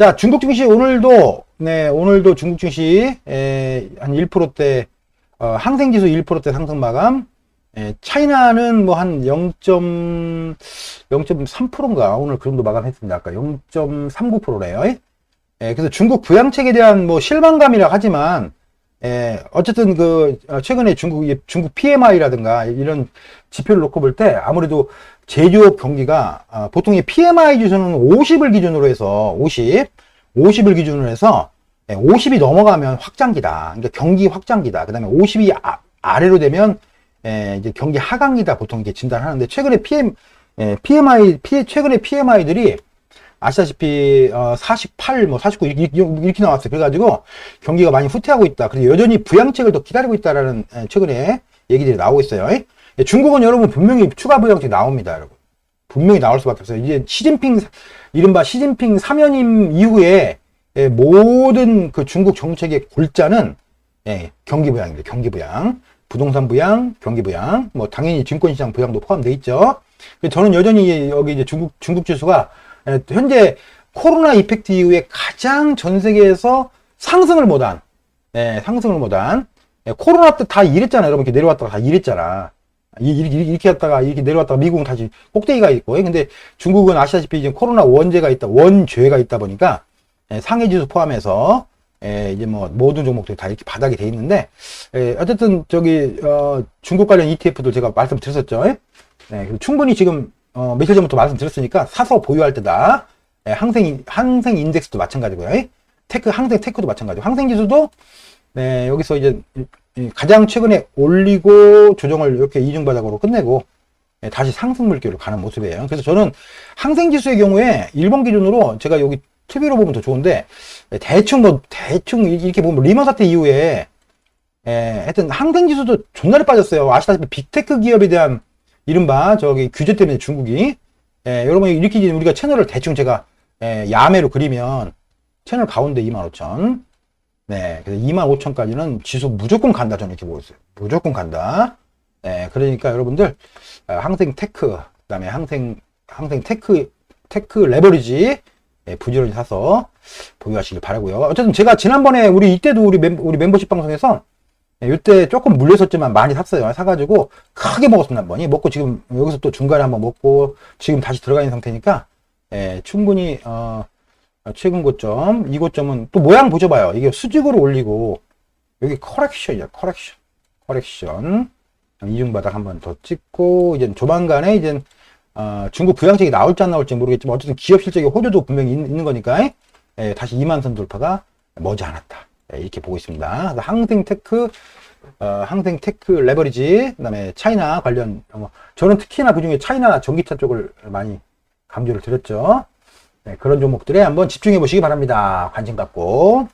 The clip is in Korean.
자, 중국 증시 오늘도, 네, 오늘도 중국 증시, 에, 한 1%대, 어, 항생지수 1%대 상승 마감, 에, 차이나는 뭐 한 0. 0.3%인가 오늘 그 정도 마감했습니다. 아까 0.39%래요. 예, 그래서 중국 부양책에 대한 뭐 실망감이라 하지만 예, 어쨌든 그 어, 최근에 중국 중국 PMI라든가 이런 지표를 놓고 볼 때 아무래도 제조업 경기가 아, 보통 이 PMI 지수는 50을 기준으로 해서 50, 50을 기준으로 해서 예, 50이 넘어가면 확장기다. 그러니까 경기 확장기다. 그다음에 50이 아, 래로 되면 예, 이제 경기 하강기다 보통 이렇게 진단하는데 최근에 PM 예, PMI P, 최근에 PMI들이 아시다시피 어, 48, 뭐 49 이렇게, 이렇게 나왔어요. 그래가지고 경기가 많이 후퇴하고 있다. 그래서 여전히 부양책을 더 기다리고 있다라는 에, 최근에 얘기들이 나오고 있어요. 예, 중국은 여러분 분명히 추가 부양책 나옵니다, 여러분. 분명히 나올 수밖에 없어요. 이제 시진핑 이른바 시진핑 사면임 이후에 예, 모든 그 중국 정책의 골자는 예, 경기 부양입니다. 경기 부양, 부동산 부양, 경기 부양, 뭐 당연히 증권 시장 부양도 포함되어 있죠. 저는 여전히 여기 이제 중국 중국 지수가 예, 현재 코로나 이펙트 이후에 가장 전 세계에서 상승을 못한, 예, 상승을 못한, 예, 코로나 때다 이랬잖아요. 여러분 이렇게 내려왔다가 다 이랬잖아. 이- 이렇게, 했다가 이렇게 내려왔다가 미국은 다시 꼭대기가 있고, 예, 근데 중국은 아시다시피 지금 코로나 원죄가 있다, 원죄가 있다 보니까 예, 상해지수 포함해서 예, 이제 뭐 모든 종목들이 다 이렇게 바닥이 돼 있는데, 예, 어쨌든 저기 어, 중국 관련 ETF도 제가 말씀드렸었죠. 예? 네, 충분히 지금 어, 며칠 전부터 말씀드렸으니까 사서 보유할 때다. 예, 항생 항생 인덱스도 마찬가지고요. 예? 테크 항생 테크도 마찬가지고 항생 지수도 네, 여기서 이제 가장 최근에 올리고 조정을 이렇게 이중 바닥으로 끝내고 예, 다시 상승 물결로 가는 모습이에요. 그래서 저는 항생 지수의 경우에 일본 기준으로 제가 여기 TV로 보면 더 좋은데 예, 대충 뭐 대충 이렇게 보면 리먼 사태 이후에 예, 하여튼 항생 지수도 존나리 빠졌어요. 아시다시피 빅테크 기업에 대한 이른바 저기 규제 때문에 중국이 예, 여러분 이렇게 우리가 채널을 대충 제가 예, 야매로 그리면 채널 가운데 25,000 네, 그래서 25,000까지는 지수 무조건 간다 저는 이렇게 보고 있어요. 무조건 간다. 예, 그러니까 여러분들 아, 항생 테크 그다음에 항생 항생 테크 테크 레버리지 예, 부지런히 사서 보유하시길 바라고요. 어쨌든 제가 지난번에 우리 이때도 우리 멤, 우리 멤버십 방송에서 예, 이때 조금 물렸었지만 많이 샀어요. 사가지고 크게 먹었습니다. 한번. 이 먹고 지금 여기서 또 중간에 한번 먹고 지금 다시 들어가 있는 상태니까 예, 충분히 어, 최근 고점, 이 고점은 또 모양 보셔봐요. 이게 수직으로 올리고 여기 커렉션이야. 커렉션, 커렉션. 이중바닥 한번 더 찍고 이제 조만간에 이제 어, 중국 부양책이 나올지 안 나올지 모르겠지만 어쨌든 기업 실적의 호조도 분명히 있, 는 거니까 예, 다시 2만 선 돌파가 머지않았다. 예, 이렇게 보고 있습니다. 항생테크, 어, 항생테크 레버리지, 그 다음에 차이나 관련, 어, 저는 특히나 그 중에 차이나 전기차 쪽을 많이 강조를 드렸죠. 네, 그런 종목들에 한번 집중해 보시기 바랍니다. 관심 갖고.